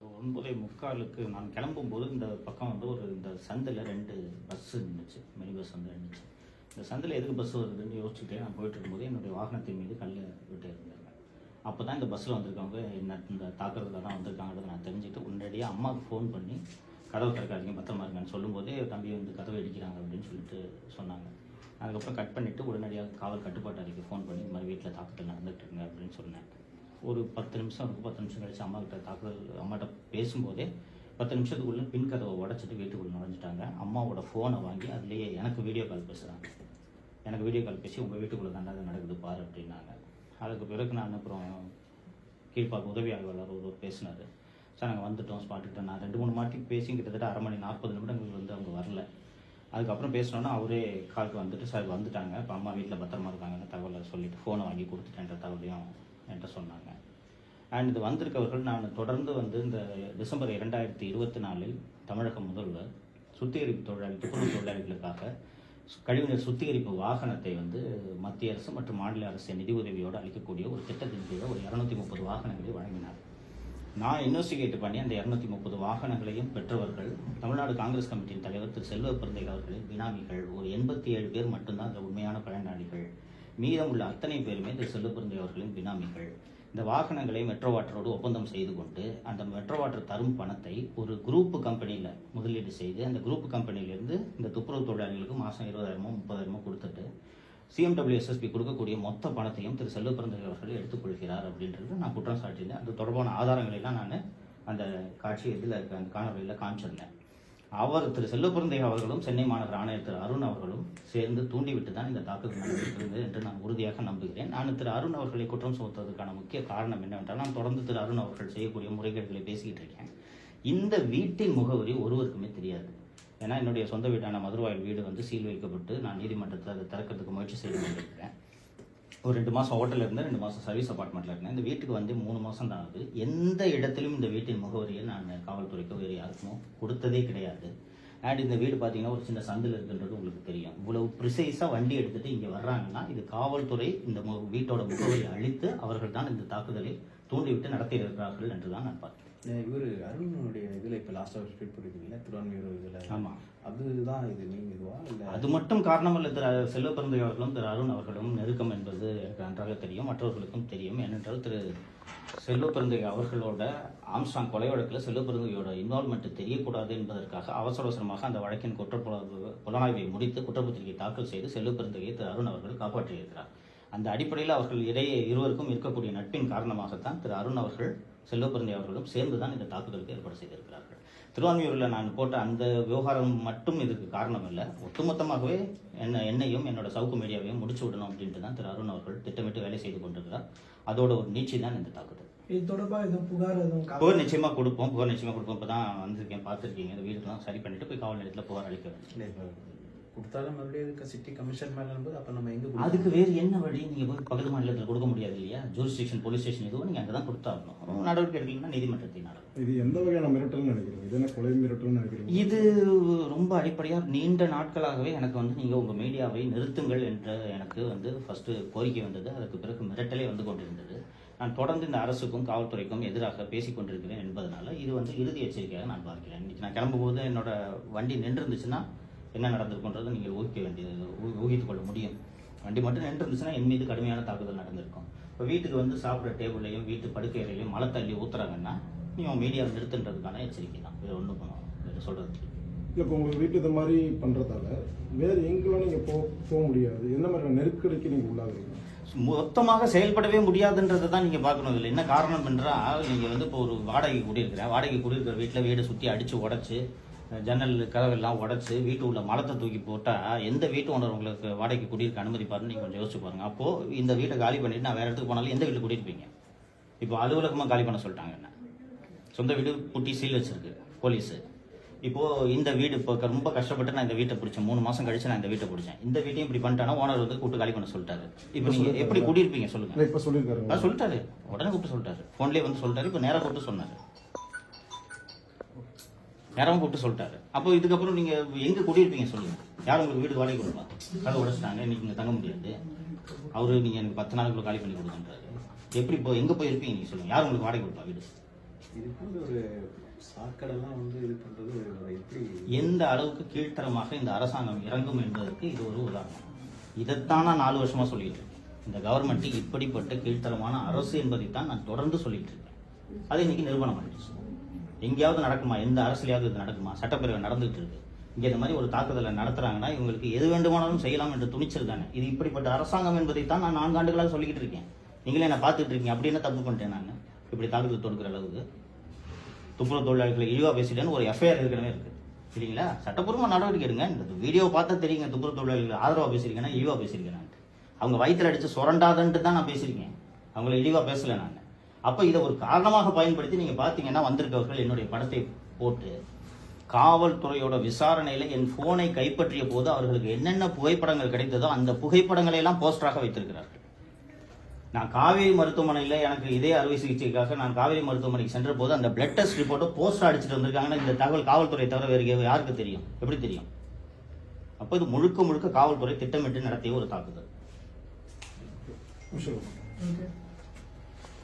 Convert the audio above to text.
ஒன்பதே முக்காலுக்கு நான் கிளம்பும்போது இந்த பக்கம் வந்து ஒரு இந்த சந்தில் ரெண்டு பஸ்ஸு நின்றுச்சு மினி பஸ் வந்து நின்றுச்சு இந்த சந்தில் எதுக்கு பஸ் வருதுன்னு யோசிச்சுட்டே நான் போயிட்டு இருக்கும்போது என்னுடைய வாகனத்தின் மீது கல்லை விட்டு இருந்தாங்க அப்போ தான் இந்த பஸ்ஸில் வந்திருக்கவங்க என்ன இந்த தாக்குறதுல தான் வந்திருக்காங்கிறத நான் தெரிஞ்சுட்டு உடனடியாக அம்மாவுக்கு ஃபோன் பண்ணி கதவு திறக்காதீங்க பத்திரமா இருக்கான்னு சொல்லும்போதே தம்பி வந்து கதவை அடிக்கிறாங்க அப்படின்னு சொல்லிட்டு சொன்னாங்க. அதுக்கப்புறம் கட் பண்ணிவிட்டு உடனடியாக காவல் கட்டுப்பாட்டு அறைக்கு ஃபோன் பண்ணி இந்த மாதிரி வீட்டில் தாக்குதல் நடந்துகிட்டு இருக்குங்க அப்படின்னு சொன்னேன். ஒரு பத்து நிமிஷம் இருக்கும் பத்து நிமிஷம் கழிச்சு அம்மா கிட்ட தாக்குதல் அம்மாட்ட பேசும்போதே பத்து நிமிஷத்துக்குள்ள பின் கதவை உடச்சிட்டு வீட்டுக்குள்ள நுழைஞ்சிட்டாங்க. அம்மாவோட ஃபோனை வாங்கி அதுலேயே எனக்கு வீடியோ கால் பேசுகிறாங்க எனக்கு வீடியோ கால் பேசி உங்கள் வீட்டுக்குள்ளே தாண்டா அது நடக்குது பாரு அப்படின்னாங்க. அதுக்கு பிறகு நான் அப்புறம் கீழ்ப்பாக்கு உதவி ஆய்வாளர் ஒருவர் பேசினார். சார் நாங்கள் வந்துட்டோம் ஸ்பாட்டுக்கிட்ட நான் ரெண்டு மூணு மாட்டி பேசி கிட்டத்தட்ட அரை மணி நாற்பது நிமிடங்கள் வந்து அவங்க வரல. அதுக்கப்புறம் பேசினோன்னா அவரே காலுக்கு வந்துட்டு சார் வந்துட்டாங்க. இப்போ அம்மா வீட்டில் பத்திரமா இருக்காங்கன்னு தகவலை சொல்லிட்டு ஃபோனை வாங்கி கொடுத்துட்டேன்ற தகவலையும் என்று சொன்னாங்க. அண்ட் இது வந்திருக்கவர்கள் நான் தொடர்ந்து வந்து இந்த டிசம்பர் இரண்டாயிரத்தி இருபத்தி நாலில் தமிழக முதல்வர் சுத்திகரிப்பு தொழிலாளி துப்புரவு தொழிலாளிகளுக்காக கழிவுநீர் சுத்திகரிப்பு வாகனத்தை வந்து மத்திய அரசு மற்றும் மாநில அரசு நிதி உதவியோடு அளிக்கக்கூடிய ஒரு திட்டத்தின் கீழே ஒரு இரநூத்தி முப்பது வாகனங்களை வழங்கினார். நான் இன்வெஸ்டிகேட் பண்ணி அந்த இரநூத்தி முப்பது வாகனங்களையும் பெற்றவர்கள் தமிழ்நாடு காங்கிரஸ் கமிட்டியின் தலைவர் திரு செல்வ பிறந்தைகள் அவர்களின் பினாமிகள் ஒரு எண்பத்தி ஏழு பேர் மட்டும்தான் அந்த உண்மையான பயனாளிகள். மீதம் உள்ள அத்தனை பேருமே திரு செல்வ அவர்களின் பினாமிகள். இந்த வாகனங்களை மெட்ரோ வாட்டரோடு ஒப்பந்தம் செய்து கொண்டு அந்த மெட்ரோ வாட்டர் தரும் பணத்தை ஒரு குரூப் கம்பெனியில் முதலீடு செய்து அந்த குரூப் கம்பெனியிலிருந்து இந்த துப்புரவு தொழிலாளிகளுக்கு மாதம் இருபதாயிரமோ முப்பதாயிரமோ கொடுத்துட்டு சிஎம்டபிள்யூஎஸ்எஸ்பி கொடுக்கக்கூடிய மொத்த பணத்தையும் திரு செல்வ அவர்கள் எடுத்துக்கொள்கிறார் அப்படின்றது நான் குற்றம் சாட்டியிருந்தேன் அது தொடர்பான ஆதாரங்களை எல்லாம் நான் அந்த காட்சி இதில் இருக்க அந்த காணொலியில் காமிச்சிருந்தேன். அவர் திரு செல்வ அவர்களும் சென்னை மாநகர ஆணையர் திரு அருண் அவர்களும் சேர்ந்து தூண்டிவிட்டு தான் இந்த தாக்குதல் நடந்திருக்கிறது என்று நான் உறுதியாக நம்புகிறேன். நான் திரு அருண் அவர்களை குற்றம் சுமத்துவதற்கான முக்கிய காரணம் என்னவென்றால் நான் தொடர்ந்து திரு அருண் அவர்கள் செய்யக்கூடிய முறைகேடுகளை பேசிக்கிட்டு இருக்கேன். இந்த வீட்டின் முகவரி ஒருவருக்குமே தெரியாது. ஏன்னா என்னுடைய சொந்த வீடான மதுரவாயில் வீடு வந்து சீல் வைக்கப்பட்டு நான் நீதிமன்றத்தில் அதை திறக்கிறதுக்கு முயற்சி செய்து கொண்டிருக்கிறேன். ஒரு ரெண்டு மாதம் ஹோட்டலில் இருந்தேன் ரெண்டு மாதம் சர்வீஸ் அப்பார்ட்மெண்ட்டில் இருந்தேன். இந்த வீட்டுக்கு வந்து மூணு மாதம் தான் ஆகுது. எந்த இடத்திலும் இந்த வீட்டின் முகவரியை நான் காவல்துறைக்கோ வேறு யாருக்கும் கொடுத்ததே கிடையாது. அண்ட் இந்த வீடு பார்த்தீங்கன்னா ஒரு சின்ன சந்தில் இருக்குன்றது உங்களுக்கு தெரியும். இவ்வளவு ப்ரிசைஸாக வண்டி எடுத்துகிட்டு இங்கே வர்றாங்கன்னா இது காவல்துறை இந்த வீட்டோட முகவரியை அழித்து அவர்கள் தான் இந்த தாக்குதலை தூண்டிவிட்டு நடத்தி இருக்கிறார்கள் என்று தான் நான் பார்த்தேன் இவர் அருணுடைய இதில் இப்போ லாஸ்டா திருவான்மையூர் இதுல. ஆமா. அதுதான் இது நீங்க இதுவா? இல்ல அது மட்டும் காரணமல்ல திரு செல்வ பிறந்தை அவர்களும் திரு அருண் அவர்களும் நெருக்கம் என்பது எனக்கு நன்றாக தெரியும் மற்றவர்களுக்கும் தெரியும். ஏனென்றால் திரு செல்வ பிறந்தை அவர்களோட ஆம்ஸ்டாங் கொலை வழக்கில் செல்வ பிறந்தையோட இன்வால்மெண்ட் தெரியக்கூடாது என்பதற்காக அவசர அவசரமாக அந்த வழக்கின் குற்றப்புல புலனாய்வை முடித்து குற்றப்பத்திரிகை தாக்கல் செய்து செல்வ பிறந்தையை திரு அருண் அவர்கள் காப்பாற்றியிருக்கிறார். அந்த அடிப்படையில் அவர்கள் இடையே இருவருக்கும் இருக்கக்கூடிய நட்பின் காரணமாகத்தான் திரு அருண் அவர்கள் செல்வ பிறந்தை அவர்களும் சேர்ந்து தான் இந்த தாக்குதலுக்கு ஏற்பாடு செய்திருக்கிறார்கள். திருவான்மியூரில் நான் போட்ட அந்த விவகாரம் மட்டும் இதுக்கு காரணம் இல்லை. ஒட்டுமொத்தமாகவே என்ன என்னையும் என்னோட சவுக்கு மீடியாவையும் முடிச்சு விடணும் அப்படின்ட்டு தான் திரு அருண் அவர்கள் திட்டமிட்டு வேலை செய்து கொண்டிருக்கிறார். அதோட ஒரு நீட்சி தான் இந்த தாக்குதல். இது தொடர்பாக எதுவும் புகார் எதுவும் புகார் நிச்சயமா கொடுப்போம். புகார் நிச்சயமா கொடுப்போம். இப்போ தான் வந்திருக்கேன் பார்த்துருக்கீங்க. இந்த வீடுக்கெல்லாம் சரி பண்ணிட்டு போய் காவல் நிலையத்தில் புகார் அளிக்க வேண்டும். கொடுத்தாலும் மறுபடியும் சிட்டி கமிஷன் மேல இருக்கும்போது அப்ப நம்ம எங்க? அதுக்கு வேறு என்ன வழி? நீங்க போய் பக்கத்து மாநிலத்தில் கொடுக்க முடியாது இல்லையா? ஜூரிஸ்டிக்ஷன் போலீஸ் ஸ்டேஷன் எதுவும் நீங்க அங்கே தான் கொடுத்தாகணும் நடவடிக்கை எடுக்கலைன்னா நீதிமன்றத்தை நாடணும் இது எந்த வகையான மிரட்டல்னு நினைக்கிறீங்க? இது என்ன கொலை மிரட்டல்னு நினைக்கிறீங்க? இது ரொம்ப அடிப்படையாக நீண்ட நாட்களாகவே எனக்கு வந்து நீங்கள் உங்கள் மீடியாவை நிறுத்துங்கள் என்ற எனக்கு வந்து ஃபஸ்ட்டு கோரிக்கை வந்தது. அதுக்கு பிறகு மிரட்டலே வந்து கொண்டிருந்தது. நான் தொடர்ந்து இந்த அரசுக்கும் காவல்துறைக்கும் எதிராக பேசிக்கொண்டிருக்கிறேன் என்பதனால இது வந்து இறுதி எச்சரிக்கையாக நான் பார்க்கிறேன். இன்றைக்கி நான் கிளம்பும்போது என்னோட வண்டி நின்றுருந்துச்சுன்னா என்ன நடந்திருக்குன்றதை நீங்கள் ஊகிக்க வேண்டியது ஊ- கொள்ள முடியும். வண்டி மட்டும் நின்றுருந்துச்சுன்னா என் மீது கடுமையான தாக்குதல் நடந்திருக்கும். இப்போ வீட்டுக்கு வந்து சாப்பிட்ற டேபிள்லையும் வீட்டு படுக்கை மழை தள்ளி ஊத்துறாங்கன்னா நீ உன் மீடியாவை நிறுத்துன்றதுக்கான எச்சரிக்கை தான். வேறு ஒன்றும் வேறு சொல்கிறது இல்லை இப்போ உங்கள் வீட்டு இது மாதிரி பண்ணுறதால வேறு எங்கெல்லாம் நீங்கள் போ போக முடியாது. என்ன மாதிரியான நெருக்கடிக்கு நீங்கள் உள்ளாகுறீங்க? மொத்தமாக செயல்படவே முடியாதுன்றதை தான் நீங்கள் பார்க்கணும். இதில் என்ன காரணம் என்றால் நீங்கள் வந்து இப்போ ஒரு வாடகை குடியிருக்கிறேன் வாடகை குடியிருக்கிற வீட்டில் வீடை சுற்றி அடித்து உடச்சி ஜன்னல் கதவெல்லாம் உடச்சி வீட்டு உள்ள மரத்தை தூக்கி போட்டால் எந்த வீட்டு ஓனர் உங்களுக்கு வாடகைக்கு குடியிருக்க அனுமதிப்பாருன்னு நீங்கள் கொஞ்சம் யோசிச்சு பாருங்க. அப்போது இந்த வீட்டை காலி பண்ணிட்டு நான் வேறு இடத்துக்கு போனாலும் எந்த வீட்டில் குடியிருப்பீங்க இப்போ அலுவலகமாக காலி பண்ண சொல்லிட்டாங்க என்ன? சொந்த வீடு பூட்டி சீல் வச்சிருக்கு போலீஸு இப்போ இந்த வீடு இப்போ ரொம்ப கஷ்டப்பட்டு நான் இந்த வீட்டை பிடிச்சேன். மூணு மாசம் கழிச்சு நான் இந்த வீட்டை பிடிச்சேன். இந்த வீட்டையும் இப்படி பண்ணிட்டானா ஓனர் வந்து கூட்டு காலி பண்ண சொல்லிட்டாரு. இப்போ நீங்க எப்படி குடியிருப்பீங்க சொல்லுங்க. இல்லை இப்போ சொல்லியிருக்காருங்க ஆ, சொல்லிட்டாரு. உடனே கூப்பிட்டு சொல்லிட்டாரு. ஃபோன்லேயே வந்து சொல்லிட்டாரு. இப்போ நேரா கூப்பிட்டு சொன்னாரு. நேரம் கூப்பிட்டு சொல்லிட்டாரு. அப்போ இதுக்கப்புறம் நீங்க எங்க குடியிருப்பீங்க சொல்லுங்க. யார் உங்களுக்கு வீடு வாடகை கொடுப்பா? கதை உடைச்சிட்டாங்க. இன்னைக்கு இங்க தங்க முடியாது. அவரு நீங்க எனக்கு பத்து நாளுக்குள்ள காலி பண்ணி கொடுங்கன்றாரு. எப்படி இப்போ எங்க போய் இருப்பீங்க நீங்க சொல்லுங்க. யார் உங்களுக்கு வாடகை கொடுப்பா வீடு? இது போன்ற ஒரு சாக்கடைலாம் வந்து இது எப்படி எந்த அளவுக்கு கீழ்த்தரமாக இந்த அரசாங்கம் இறங்கும் என்பதற்கு இது ஒரு உதாரணம். இதைத்தான் நான் நாலு வருஷமா சொல்லிட்டுருக்கேன் இந்த கவர்மெண்ட் இப்படிப்பட்ட கீழ்த்தரமான அரசு என்பதைத்தான் நான் தொடர்ந்து சொல்லிட்டு இருக்கேன். அது இன்னைக்கு நிறுவனம் ஆயிடுச்சு. எங்கேயாவது நடக்குமா? எந்த அரசுலையாவது இது நடக்குமா? சட்டப்பேரவை நடந்துகிட்டு இருக்கு. இங்கே இந்த மாதிரி ஒரு தாக்குதலை நடத்துறாங்கன்னா இவங்களுக்கு எது வேண்டுமானாலும் செய்யலாம் என்ற துணிச்சல் தானே. இது இப்படிப்பட்ட அரசாங்கம் என்பதைத்தான் நான் நான்கு ஆண்டுகளாக சொல்லிக்கிட்டு இருக்கேன். நீங்களே என்ன பார்த்துட்டு இருக்கீங்க. அப்படி என்ன தப்பு பண்ணிட்டேன் நான்? இப்படி தாக்குதல் தொடுக்கிற அளவுக்கு. துப்புரவு தொழிலாளர்களை இழிவாக பேசிட்டேன்னு ஒரு எஃப்ஐஆர் ஏற்கனவே இருக்கு. சரிங்களா? சட்டப்பூர்வமாக நடவடிக்கை எடுங்க இந்த வீடியோ பார்த்தா தெரியுங்க துப்புரவு தொழிலாளர்கள் ஆதரவாக பேசியிருக்கேன்னா இழிவாக பேசியிருக்கேன் அவங்க வயிற்றில் அடித்து சுரண்டாதன்ட்டு தான் நான் பேசியிருக்கேன். அவங்கள இழிவாக பேசலை நான். அப்போ இதை ஒரு காரணமாக பயன்படுத்தி நீங்கள் பார்த்தீங்கன்னா வந்திருக்கவர்கள் என்னுடைய படத்தை போட்டு காவல்துறையோட விசாரணையில் என் ஃபோனை கைப்பற்றிய போது அவர்களுக்கு என்னென்ன புகைப்படங்கள் கிடைத்ததோ அந்த புகைப்படங்களை எல்லாம் போஸ்டராக வைத்திருக்கிறார்கள். நான் காவேரி மருத்துவமனையில் எனக்கு இதே அறுவை சிகிச்சைக்காக நான் காவேரி மருத்துவமனைக்கு சென்ற போது அந்த பிளட் டெஸ்ட் ரிப்போர்ட்டை போஸ்டர் அடிச்சுட்டு வந்திருக்காங்கன்னா இந்த தகவல் காவல்துறை தவிர வேறு யாருக்கு தெரியும்? எப்படி தெரியும்? அப்போ இது முழுக்க முழுக்க காவல்துறை திட்டமிட்டு நடத்திய ஒரு தாக்குதல்.